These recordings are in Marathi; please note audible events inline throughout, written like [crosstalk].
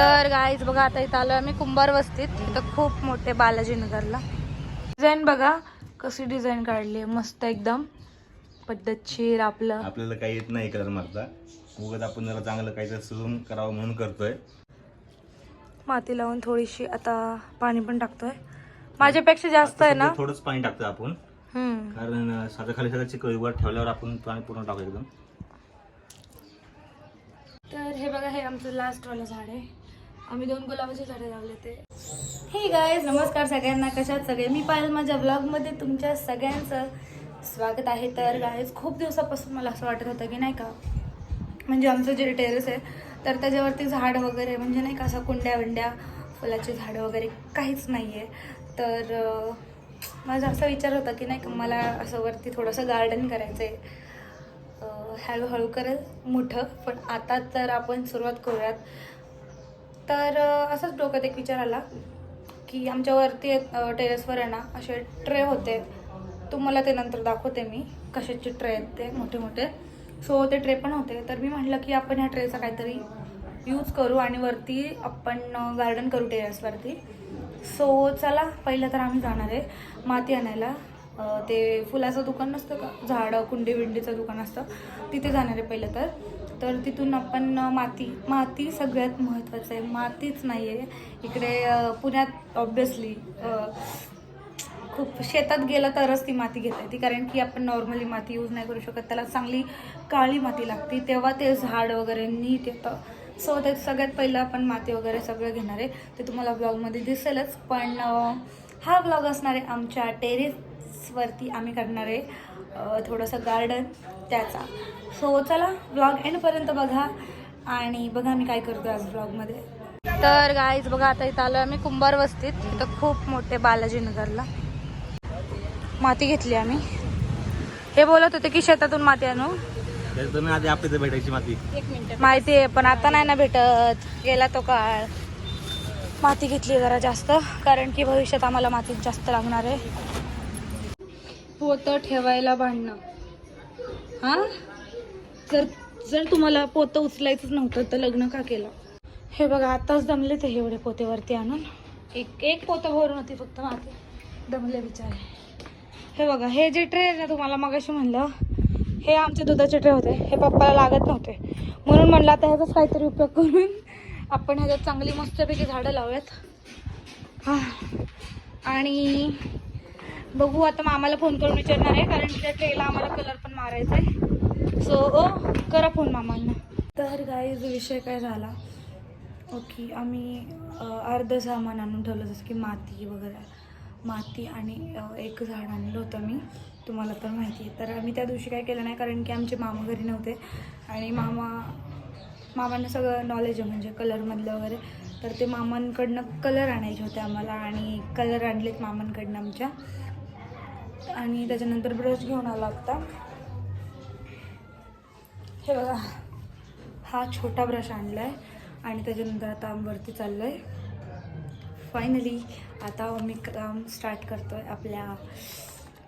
तर गाईज बघा आता इथं आलो आम्ही कुंभार वस्तीत. इथं खूप मोठे बालाजी नगरला. डिझाईन बघा कशी डिझाईन काढली मस्त एकदम. पद्धतशीर आपलं. आपल्याला काही येत नाही कलर मारता. उगाच आपण जरा चांगलं काहीतरी सुजून करावं म्हणून करतोय. माती लावून थोडीशी आता पाणी पण टाकतोय. माझ्यापेक्षा जास्त आहे ना? थोडंच पाणी टाकतो आपण. हम्म. कारण साधं खाली सगळं चिकळ वर ठेवल्यावर आपण पाणी पूर्ण टाकू एकदम. तर हे बघा हे आमचं लास्ट वालं झाड आहे. आम्ही दोन गुलाबाचे झाडे लावले ते. हे गायज नमस्कार सगळ्यांना. कशात सगळे? मी पाहिलं माझ्या ब्लॉगमध्ये तुमच्या सगळ्यांचं स्वागत आहे. तर गायज खूप दिवसापासून मला असं वाटत होतं की नाही का म्हणजे आमचं जे टेरेस आहे तर त्याच्यावरती झाड वगैरे म्हणजे नाही का असं कुंड्या विंड्या फुलाचे झाडं वगैरे काहीच नाही आहे तर माझा असा विचार होता की नाही का मला असं वरती थोडंसं गार्डन करायचं आहे हळूहळू करेल मोठं पण आता तर आपण सुरुवात करूयात. तर असंच डोक्यात एक विचार आला की आमच्यावरती टेरेसवर आहे ना असे ट्रे होते. तुम्हाला ते नंतर दाखवते मी कशाचे ट्रे आहेत ते मोठे मोठे सो ते ट्रे पण होते. तर मी म्हटलं की आपण ह्या ट्रेचा काहीतरी यूज करू आणि वरती आपण गार्डन करू टेरेसवरती सो चला पहिलं तर आम्ही जाणार आहे माती आणायला. ते फुलाचं दुकान नसतं का? झाडं कुंडी विंडीचं दुकान असतं. तिथे जाणार आहे पहिलं तर. तर तिथून आपण माती माती सगळ्यात महत्त्वाचं आहे. मातीच नाही आहे इकडे पुण्यात ऑब्वियसली खूप शेतात गेलं तरच ती माती घेता येते. कारण की आपण नॉर्मली माती यूज नाही करू शकत. त्याला चांगली काळी माती लागते. तेव्हा ते झाड वगैरे नीट येतं. सो ते सगळ्यात पहिलं आपण माती वगैरे सगळं घेणार आहे. ते तुम्हाला ब्लॉगमध्ये दिसेलच. पण हा ब्लॉग असणार आहे आमच्या टेरेस टेरेसवरती आम्ही करणार आहे थोडंसं गार्डन त्याचा. सो चला ब्लॉग एंडपर्यंत बघा आणि बघा मी काय करतो आज ब्लॉगमध्ये तर गाईज बघा आता इथं आलो आम्ही कुंभार वस्तीत. इथं खूप मोठे बालाजी नगरला माती घेतली आम्ही. हे बोलत होते की शेतातून माती आणू. आधी आपली भेटायची माती. माहिती आहे पण आता नाही ना भेटत. गेला तो काळ. माती घेतली जरा जास्त कारण की भविष्यात आम्हाला माती जास्त लागणार आहे. पोतं ठेवायला भांडणं. हा? जर जर तुम्हाला पोतं उचलायचंच नव्हतं तर लग्न का केलं? हे बघा आताच दमले ते एवढे पोतेवरती आणून. एक एक पोतं भरून होती फक्त माती दमले बिचारे. हे बघा हे जे ट्रे आहे ना तुम्हाला मगाशी म्हणलं हे आमचे दुधाचे ट्रे होते. हे पप्पाला लागत नव्हते. म्हणून म्हणलं आता ह्याचाच काहीतरी उपयोग करून आपण ह्याच्यात चांगली मस्तपैकी झाडं लावूयात. हा. आणि बघू आता मामाला फोन करून विचारणार आहे कारण की त्या ट्रेला आम्हाला कलर पण मारायचा आहे. सो ओ करा फोन मामांना. तर गाईज विषय काय झाला? ओके आम्ही अर्धं सामान आणून ठेवलं जसं की माती वगैरे. माती आणि एक झाड आणलं होतं मी. तुम्हाला तर माहिती आहे. तर आम्ही त्या दिवशी काय केलं नाही कारण की आमचे मामा घरी नव्हते. आणि मामा मामांना सगळं नॉलेज आहे म्हणजे कलरमधलं वगैरे. तर ते मामांकडनं कलर आणायचे होते आम्हाला आणि कलर आणलेत मामांकडनं आमच्या. आणि त्याच्यानंतर ब्रश घेऊन आला आत्ता हे बघा हा छोटा ब्रश आणला आहे आणि त्याच्यानंतर आता आमवरती चाललं आहे फायनली आता मी काम स्टार्ट करतो आहे आपल्या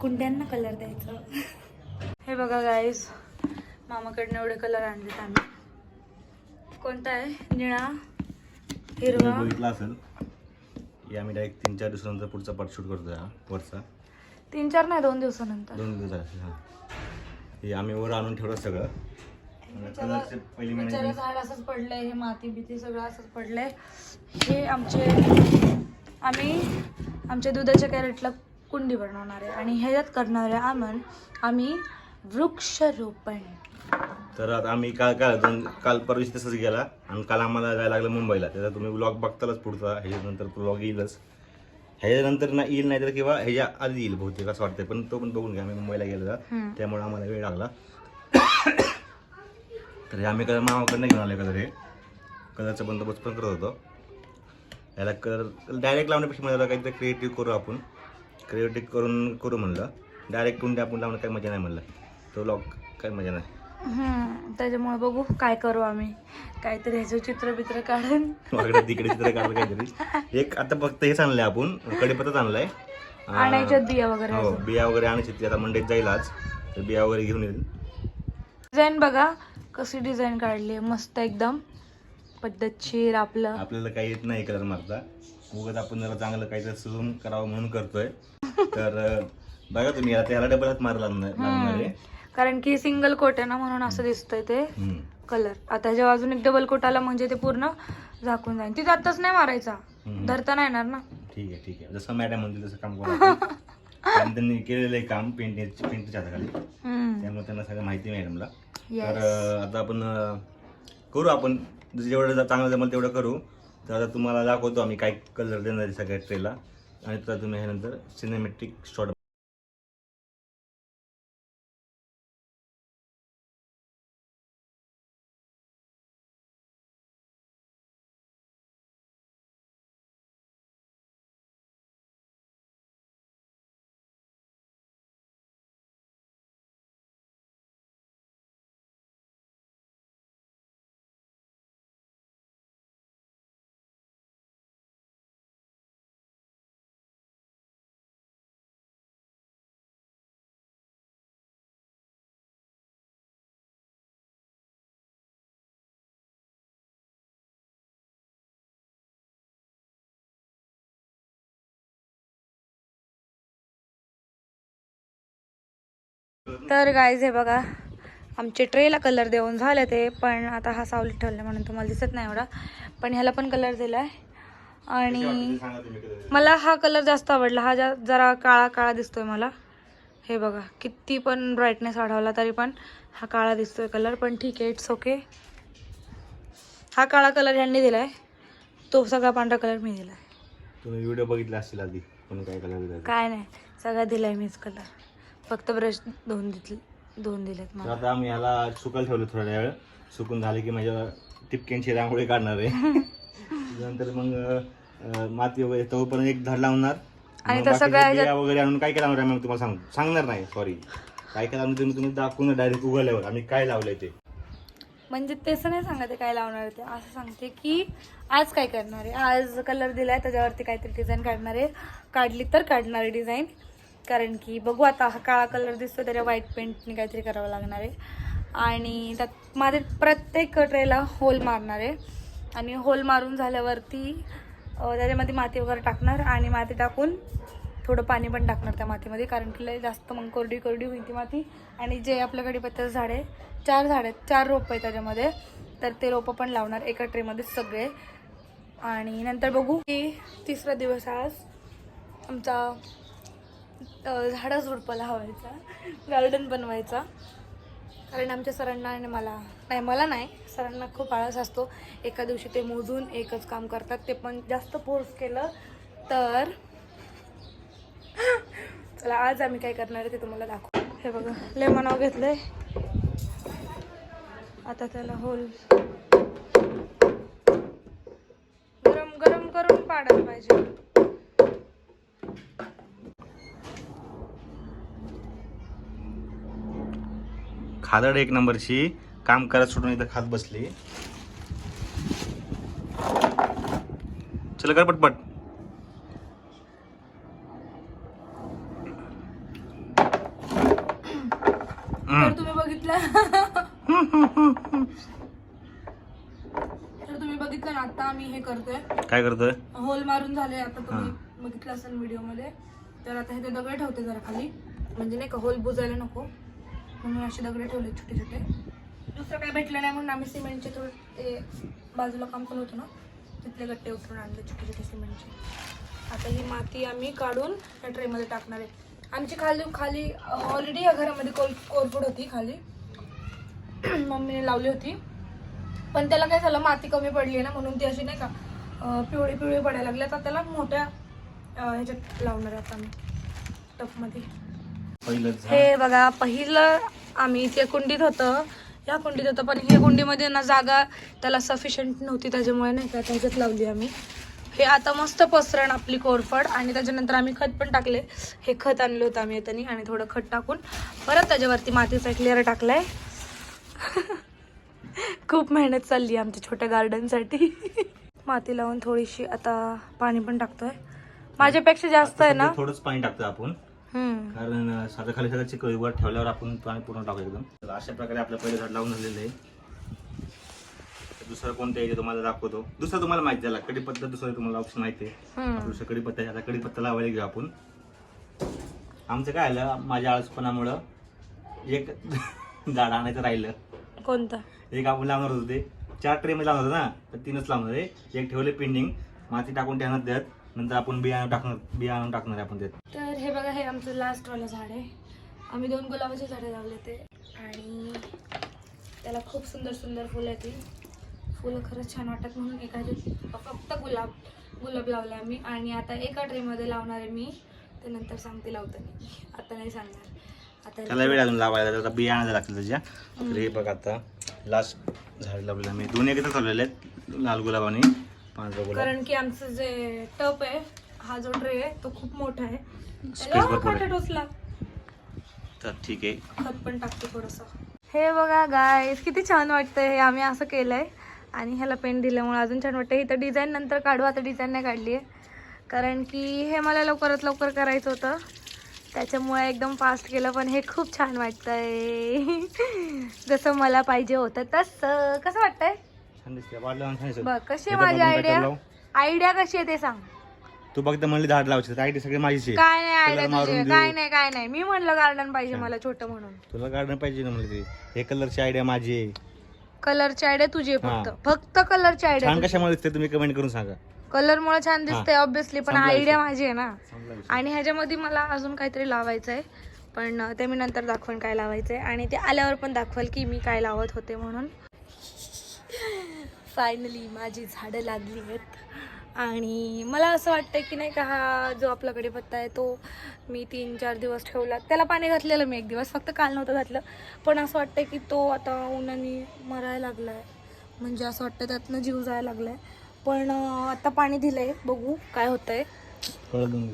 कुंड्यांना कलर द्यायचं. हे बघा गाईज मामाकडनं एवढे कलर आणलेत आम्ही. कोणता आहे? निळा हिरवा. बघितलं असेल आम्ही डायरेक्ट तीन चार दिवसानंतर पुढचा पार्ट शूट करतो हा वरचा. तीन चार नाही दोन दिवसानंतर. दोन दिवस झाले हा. हे आम्ही वर आणून ठेवलं सगळं. कलरचे पहिली बिचारं महिन्याची झाड असंच पडलंय हे माती बिती सगळं असंच पडलंय. हे आमचे आम्ही आमच्या दुधाच्या कॅरेटला कुंडी बनवणार आहे आणि ह्याच्यात करणार आहे आम्ही आम्ही वृक्षरोपण. तर आता आम्ही काल काय दोन काल परवा तसंच गेला आणि काल आम्हाला जायला लागलं मुंबईला. त्याचा तुम्ही ब्लॉग बघतालच पुढचा ह्याच्यानंतर ब्लॉग येईलच. ह्याच्यानंतर ना येईल नाही तर किंवा ह्याच्या आधी येईल बहुतेक असं वाटतंय. पण तो पण बघून घ्या. आम्ही मुंबईला गेलो. त्यामुळे आम्हाला वेळ लागला. तर हे आम्ही कलर मामाकडनं घेऊन आले कलर हे. कलरचा बंदोबस्त पण करत होतो. याला कलर डायरेक्ट लावण्यापेक्षा मला काहीतरी क्रिएटिव्ह करू आपण. क्रिएटिव्ह करून करू म्हणलं. डायरेक्ट कुंडी आपण लावणं काही मजा नाही म्हणलं. तो लॉक काही मजा नाही. त्याच्यामुळे बघू काय करू आम्ही. काहीतरी ह्याचं चित्र बित्र काढून. तिकडे चित्र काढलं काहीतरी. एक आता फक्त हेच आणलंय आपण कढीपत्ताच आणलाय अं, आणायच्यात बिया वगैरे हो बिया वगैरे आणायची ती. आता मंडईत जाईल आज. तर बिया वगैरे घेऊन येईल. डिझाईन बघा कशी डिझाईन काढली मस्त एकदम. पद्धतशीर आपलं. आपल्याला काही येत नाही कलर मारता. उगाच आपण जरा चांगलं काहीतरी सुजून करावं म्हणून करतोय. तर बघा तुम्ही आता याला डबल हात मारा लागणार लागणार आहे. कारण की सिंगल कोट आहे ना म्हणून असं दिसतंय ते. कलर. आता ह्याच्या बाजून एक डबल कोट आला म्हणजे ते पूर्ण झाकून जाईल. तिथे आत्ताच नाही मारायचा. धरता नाही येणार ना. ठीक आहे ठीक आहे. जसं मॅडम म्हणतील तसं काम करू त्यांनी केलेलं आहे काम पेंट पेंटच्या हाताखाली. त्यामुळे त्यांना सगळं माहिती मॅडमला. तर आता आपण करू आपण. जेवढं चांगलं जमेल तेवढं करू. तर आता तुम्हाला दाखवतो आम्ही काय कलर देणार आहे सगळ्या ट्रेला आणि तर तुम्ही ह्यानंतर सिनेमॅटिक शॉट तर गायज हे बघा आमचे ट्रेला कलर देऊन झाले ते पण आता हा सावलीत ठेवला म्हणून तुम्हाला दिसत नाही एवढा. पण ह्याला पण कलर दिलाय. आणि सांगा तुम्ही कलर मला हा कलर जास्त आवडला. हा जा जरा काळा काळा दिसतोय मला. हे बघा किती पण ब्राईटनेस वाढवला तरी पण हा काळा दिसतोय कलर पण ठीक आहे इट्स ओके हा काळा कलर ह्यांनी दिलाय. तो सगळा पांढरा कलर मी दिलाय. तुम्ही व्हिडिओ बघितला असतील आधी काय कलर दिला काय नाही सगळा दिलाय मीच कलर फक्त ब्रश दोन दिले दोन दिलेत तर मला. आता आम्ही ह्याला सुकायला ठेवलं थोड्या वेळ. सुकून झाले की माझ्या टिपक्यांची रांगोळी काढणार आहे. [laughs] नंतर मग अं, माती वगैरे तोपर्यंत एक झाड लावणार. आणि मग सगळ्या बिया वगैरे आणून काय काय लावणार आहे मग तुम्हाला सांग सांगणार नाही सॉरी काय काय लावणार तुम्ही तुम्ही दाखवून डायरेक्ट उघडल्यावर आम्ही काय लावलंय ते. म्हणजे तसं नाही सांगते काय लावणार आहे ते. असं सांगते की आज काय करणार आहे? आज कलर दिलाय त्याच्यावरती काहीतरी डिझाईन काढणार आहे. काढली तर काढणार आहे डिझाईन कारण की बघू आता हा काळा कलर दिसतो त्याच्या व्हाईट पेंटने काहीतरी करावं लागणार आहे. आणि त्यात माझे प्रत्येक ट्रेला होल मारणार आहे. आणि होल मारून झाल्यावरती त्याच्यामध्ये माती वगैरे टाकणार आणि माती टाकून थोडं पाणी पण टाकणार त्या मातीमध्ये कारण की लय जास्त मग कोरडी कोरडी होईल ती माती. आणि जे आपलं कडीपत्त्याचं झाड आहे चार झाड आहेत चार रोपं आहे त्याच्यामध्ये. तर ते रोपं पण लावणार एका ट्रेमध्ये सगळे. आणि नंतर बघू की तिसरा दिवस आज आमचा झाडं झुडपं लावायचा गार्डन बनवायचा. कारण आमच्या सरांना आणि मला नाही मला नाही सरांना खूप आळस असतो. एका दिवशी ते मोजून एकच काम करतात. ते पण जास्त फोर्स केलं तर चला आज आम्ही काय करणार आहे ते तुम्हाला दाखवू. हे बघा लेमनाव घेतलंय. आता त्याला होल. गरम गरम करून पाडायला पाहिजे. खादड एक नंबरची काम करत सोडून इथं खात बसली. चल कर पटपट तुम्ही बघितलं. तर तुम्ही बघितलं ना आता आम्ही हे करतोय. काय करतोय? होल मारून झाले आता तुम्ही बघितलं असेल व्हिडिओमध्ये तर आता हे ते दगड ठेवते जरा खाली. म्हणजे नाही का होल बुजायला नको. म्हणून असे दगडे ठेवले छोटे छोटे. दुसरं काय भेटलं नाही म्हणून आम्ही सिमेंटचे थोडं ते बाजूला काम पण होतं ना तिथले गट्टे उतरून आणले छोटे छोटे सिमेंटचे. आता ही माती आम्ही काढून त्या ट्रेमध्ये टाकणार आहे. आमची खाली खाली ऑलरेडी या घरामध्ये कोल कोरफड होती खाली. [clears throat] मम्मीने लावली होती. पण त्याला काय झालं माती कमी पडली ना म्हणून ती अशी नाही का पिवळी पिवळी पडायला लागली. आता त्याला मोठ्या ह्याच्यात लावणार आहे आता आम्ही टपमध्ये. हे बघा पहिलं आम्ही त्या कुंडीत होतं. या कुंडीत होतं पण हे कुंडीमध्ये ना जागा त्याला सफिशियंट नव्हती त्याच्यामुळे नाही का त्याच्यात लावली आम्ही. हे आता मस्त पसरण आपली कोरफड आणि त्याच्यानंतर आम्ही खत पण टाकले. हे खत आणलं होतं आम्ही येतानी आणि थोडं खत टाकून परत त्याच्यावरती मातीचा एक लेअर टाकलाय. [laughs] खूप मेहनत चालली आहे आमच्या छोट्या गार्डनसाठी [laughs] माती लावून थोडीशी आता पाणी पण टाकतोय. माझ्यापेक्षा जास्त आहे ना? थोडंच पाणी टाकतो आपण. कारण साधं खाली चिकन वर ठेवल्यावर आपण पाणी पूर्ण टाकू एकदम. तर अशा प्रकारे आपलं पहिलं झाड लावून झालेलं आहे. दुसरं कोणतं आहे ते तुम्हाला दाखवतो. दुसरं तुम्हाला माहिती झाला कडीपत्ता दुसरं तुम्हाला ऑप्शन माहिती आहे. दुसरं कडीपत्ता आहे. आता कडीपत्ता लावायला घेऊ आपण. आमचं काय आलं माझ्या आळसपणामुळं एक [laughs] झाड आणायचं राहिलं. कोणतं? एक आपण लावणार होतो ते. चार ट्रे मध्ये लावणार होतो ना तर तीनच लावणार आहे. एक ठेवले पेंडिंग माती टाकून ठेवणार त्यात. नंतर आपण बियाणं टाकणार बियाणं टाकणार आपण त्यात. तर हे बघा हे आमचं लास्ट वालं झाड आहे. आम्ही दोन गुलाबाचे झाडे लावले ते आणि त्याला खूप सुंदर सुंदर फुलं येतील फुलं खरंच छान वाटतात म्हणून एखादी फक्त गुलाब गुलाब लावले आम्ही. आणि आता एका ट्रेमध्ये लावणार आहे मी. ते नंतर सांगते लावताना. आता नाही सांगणार. आता त्याला वेळ अजून लावायला आता बिया आणायला लागतील त्याच्या. तर हे बघा आता लास्ट झाड लावलेलं मी दोन एकत्र लावलेले आहेत लाल गुलाब आणि पांढरा गुलाब. कारण की आमचं जे टप आहे हा जो ट्रे आहे तो खूप मोठा आहे. Space त्याला भरपूर आहे. काटा टोचला तर ठीक आहे. खत पण टाकते थोडंसं. हे बघा गाय किती छान वाटतंय हे. आम्ही असं केलंय. आणि ह्याला पेन दिल्यामुळे अजून छान वाटतं इथं डिझाईन नंतर काढू. आता डिझाईन नाही काढली आहे. कारण की हे मला लवकरात लवकर करायचं होतं. त्याच्यामुळे एकदम फास्ट केलं पण हे खूप छान वाटतंय. [laughs] जसं मला पाहिजे होतं तसं. कसं वाटतंय? छान दिसते. वाढलं आणि छान. बघ कशी आहे इथं माझी बघून आयडिया लावू? आयडिया कशी आहे ते सांग. तू फक्त म्हणली झाड लावायची. आयडी सगळी माझीच आहे. काय नाही आयडिया Colour मारून तुझी देऊ. काय नाही काय नाही. मी म्हणलं गार्डन पाहिजे मला छोटं म्हणून. तुला गार्डन पाहिजे ना म्हणली ती. हे कलरची आयडिया माझी आहे. कलरची आयडिया तुझी आहे हा. फक्त फक्त कलरची छान आयडिया कशामुळे दिसते तुम्ही कमेंट करून सांगा. कलर मुळे छान दिसते ऑब्विसली पण आयडिया विषय. माझी आहे ना. विषय. आणि ह्याच्यामध्ये मला अजून काहीतरी लावायचं आहे पण ते मी नंतर दाखवेन काय लावायचं आहे आणि ते आल्यावर पण दाखवेल की मी काय लावत होते म्हणून. फायनली माझी झाडं लागली आहेत. आणि मला असं वाटतं की नाही का हा जो आपला कढीपत्ता आहे तो मी तीन चार दिवस ठेवला. त्याला पाणी घातलेलं मी एक दिवस फक्त काल नव्हतं घातलं. पण असं वाटतं की तो आता उन्हाने मरायला लागला आहे म्हणजे असं वाटतं त्यातनं जीव जायला लागला आहे पण आता पाणी दिलं आहे बघू काय होतं आहे.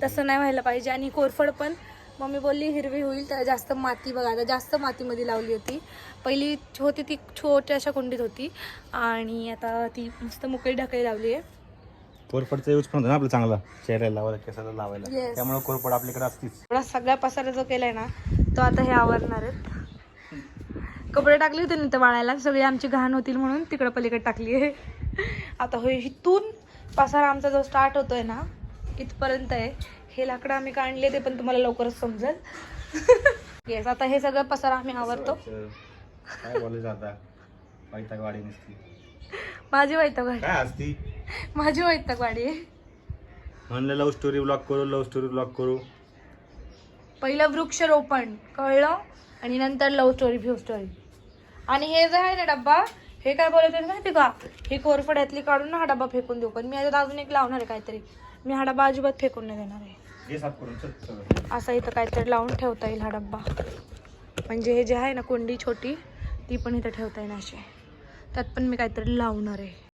तसं नाही व्हायला पाहिजे. आणि कोरफड पण मम्मी बोलली हिरवी होईल तर जास्त माती बघा. आता जास्त मातीमध्ये लावली होती. पहिली होती ती छोट्याशा कुंडीत होती. आणि आता ती मस्त मोकळी ढकळी लावली आहे. कोरफडचा यूज पण होतो ना आपला चांगला. चेहऱ्याला लावायला केसाला लावायला. Yes. त्यामुळे कोरफड आपल्याकडे असतीच. एवढा सगळा पसारा जो केलाय ना तो आता हे आवरणार आहेत. कपडे टाकले होते ना इथं वाळायला. सगळी आमची घाण होतील म्हणून तिकडं पलीकडे टाकली आहे. आता होय इथून पसारा आमचा जो स्टार्ट होतोय ना इथपर्यंत आहे. हे लाकडं आम्ही काढले ते पण तुम्हाला लवकरच समजेल. येस आता हे सगळं पसारा आम्ही आवरतो. वाडी नसती. माझी असती माझी वैतक आहे म्हणलं लव्ह स्टोरी ब्लॉक करू लव्ह स्टोरी ब्लॉक करू. पहिलं वृक्षरोपण कळलं आणि नंतर लव्ह स्टोरी फ्यू स्टोरी आणि हे जे आहे ना डब्बा हे काय बोलत आहे माहिती का? ही कोरफड यातली काढून ना हा डब्बा फेकून देऊ. पण मी याच्यात अजून एक लावणार आहे काहीतरी. मी हा डब्बा अजिबात फेकून नाही देणार आहे. हे साफ करून चल सगळं. असा इथं काहीतरी लावून ठेवता येईल हा डब्बा म्हणजे हे जे आहे ना कुंडी छोटी ती पण इथं ठेवता येईल अशी त्यात पण मी काहीतरी लावणार आहे.